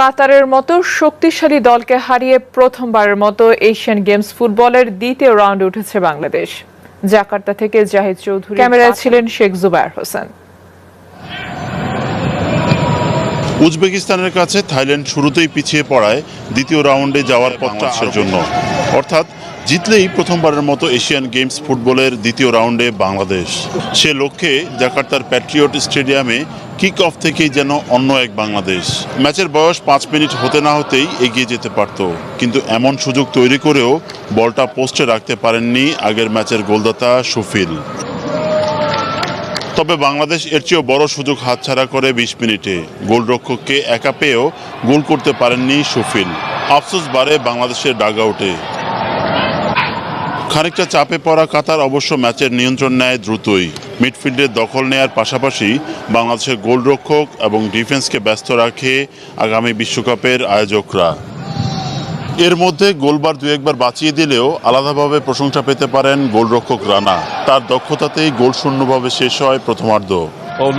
কাতারের মতো শক্তিশালী দলকে হারিয়ে প্রথমবারের মতো এশিয়ান গেমস ফুটবলের দ্বিতীয় রাউন্ডে উঠেছে বাংলাদেশ। জাকার্তা থেকে জাহিদ চৌধুরী ক্যামেরায় ছিলেন শেখ জুবায়ের হোসেন। উজবেকিস্তানের কাছে থাইল্যান্ড শুরুতেই পিছিয়ে পড়ায় দ্বিতীয় রাউন্ডে যাওয়ার পথটা জন্য। অর্থাৎ জিতলেই প্রথমবারের মতো এশিয়ান গেমস ফুটবলের দ্বিতীয় রাউন্ডে বাংলাদেশ। সে লক্ষ্যে জাকার্তার প্যাট্রিয়ট স্টেডিয়ামে কিক অফ থেকেই যেন অন্য এক বাংলাদেশ। ম্যাচের বয়স পাঁচ মিনিট হতে না হতেই এগিয়ে যেতে পারত। কিন্তু এমন সুযোগ তৈরি করেও বলটা পোস্টে রাখতে পারেননি আগের ম্যাচের গোলদাতা সুফিল। তবে বাংলাদেশ এর চেয়েও বড় সুযোগ হাতছাড়া করে বিশ মিনিটে। গোলরক্ষককে একা পেয়েও গোল করতে পারেননি সুফিল আফসোস বাড়ে বাংলাদেশের ডাগআউটে খানিকটা চাপে পড়া কাতার অবশ্য ম্যাচের নিয়ন্ত্রণ নেয় দ্রুতই। মিডফিল্ডের দখল নেয়ার পাশাপাশি বাংলাদেশের গোলরক্ষক এবং ডিফেন্সকে ব্যস্ত রাখে আগামী বিশ্বকাপের আয়োজকরা। এর মধ্যে গোলবার দু একবার বাঁচিয়ে দিলেও আলাদাভাবে প্রশংসা পেতে পারেন গোলরক্ষক রানা। তার দক্ষতাতেই গোল শূন্যভাবে শেষ হয় প্রথমার্ধ। Oh.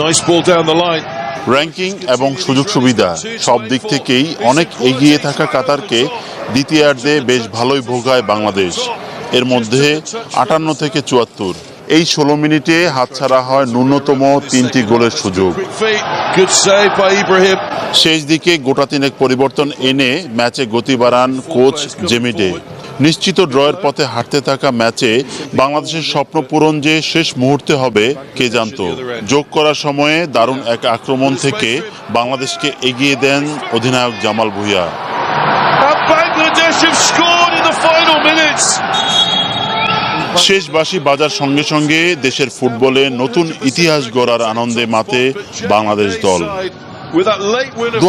র্যাঙ্কিং এবং সুযোগ সুবিধা সব দিক থেকেই অনেক এগিয়ে থাকা কাতারকে দ্বিতীয়ার্ধে বেশ ভালোই ভোগায় বাংলাদেশ। এর মধ্যে আটান্ন থেকে চুয়াত্তর। এই ষোলো মিনিটে হাতছাড়া হয় ন্যূনতম তিনটি গোলের সুযোগ. শেষ দিকে গোটা তিনেক পরিবর্তন এনে ম্যাচে গতি বাড়ান কোচ জেমিডে নিশ্চিত ড্রয়ের পথে হাঁটতে থাকা ম্যাচে বাংলাদেশের স্বপ্ন পূরণ যে শেষ মুহূর্তে হবে কে জানতো? যোগ করার সময়ে দারুণ এক আক্রমণ থেকে বাংলাদেশকে এগিয়ে দেন অধিনায়ক জামাল ভুঁইয়া। শেষ বাসি বাজার সঙ্গে সঙ্গে দেশের ফুটবলে নতুন ইতিহাস গড়ার আনন্দে মাতে বাংলাদেশ দল। দু